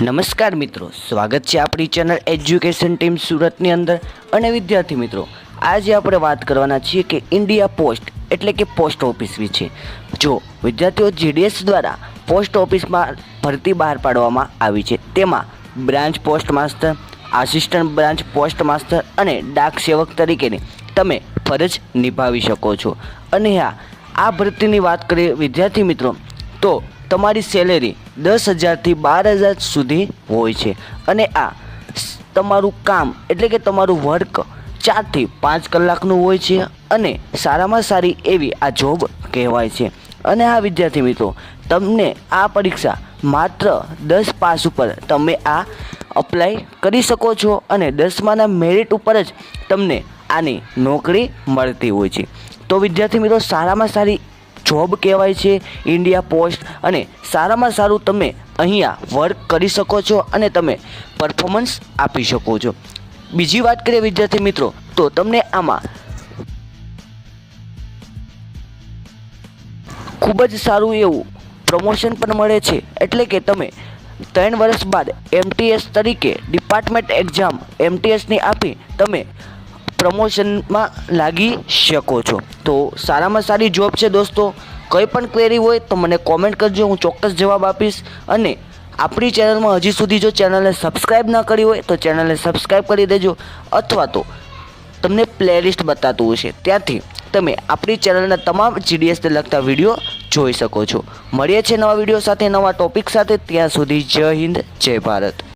નમસ્કાર મિત્રો, સ્વાગત છે આપણી ચેનલ એજ્યુકેશન ટીમ સુરતની અંદર. અને વિદ્યાર્થી મિત્રો, આજે આપણે વાત કરવાના છીએ કે ઇન્ડિયા પોસ્ટ એટલે કે પોસ્ટ ઓફિસ વિશે. જો વિદ્યાર્થીઓ જીડીએસ દ્વારા પોસ્ટ ઓફિસમાં ભરતી બહાર પાડવામાં આવી છે, તેમાં branch post master assistant branch post master અને ડાક સેવક તરીકેની તમે ફરજ નિભાવી શકો છો. અને હા, આ ભરતીની વાત કરીએ વિદ્યાર્થી મિત્રો, તો તમારી સેલેરી દસ હજારથી બાર હજાર સુધી હોય છે. અને આ તમારું કામ એટલે કે તમારું વર્ક ચારથી પાંચ કલાકનું હોય છે અને સારામાં સારી એવી આ જોબ કહેવાય છે. અને આ વિદ્યાર્થી મિત્રો, તમને આ પરીક્ષા માત્ર દસ પાસ ઉપર તમે આ અપ્લાય કરી શકો છો અને દસમાના મેરિટ ઉપર જ તમને આની નોકરી મળતી હોય છે. તો વિદ્યાર્થી મિત્રો, સારામાં સારી જોબ કહેવાય છે ઇન્ડિયા પોસ્ટ અને સારામાં સારું તમે અહીંયા વર્ક કરી શકો છો અને તમે પરફોર્મન્સ આપી શકો છો. બીજી વાત કરીએ વિદ્યાર્થી મિત્રો, તો તમને આમાં ખૂબ જ સારું એવું પ્રમોશન પણ મળે છે, એટલે કે તમે ત્રણ વર્ષ બાદ એમટીએસ તરીકે ડિપાર્ટમેન્ટ એક્ઝામ એમટીએસની આપી તમે પ્રમોશનમાં લાગી શકો છો. તો સારામાં સારી જોબ છે દોસ્તો. કંઈ પણ ક્વેરી હોય તો મને કોમેન્ટ કરજો, હું ચોક્કસ જવાબ આપીશ. અને આપણી ચેનલમાં હજી સુધી જો ચેનલને સબસ્ક્રાઈબ ન કરી હોય તો ચેનલને સબસ્ક્રાઈબ કરી દેજો. અથવા તો તમને પ્લેલિસ્ટ બતાતું હશે. ત્યાંથી તમે આપણી ચેનલના તમામ જીડીએસને લગતા વીડિયો જોઈ શકો છો. મળીએ છીએ નવા વીડિયો સાથે, નવા ટોપિક સાથે. ત્યાં સુધી જય હિન્દ, જય ભારત.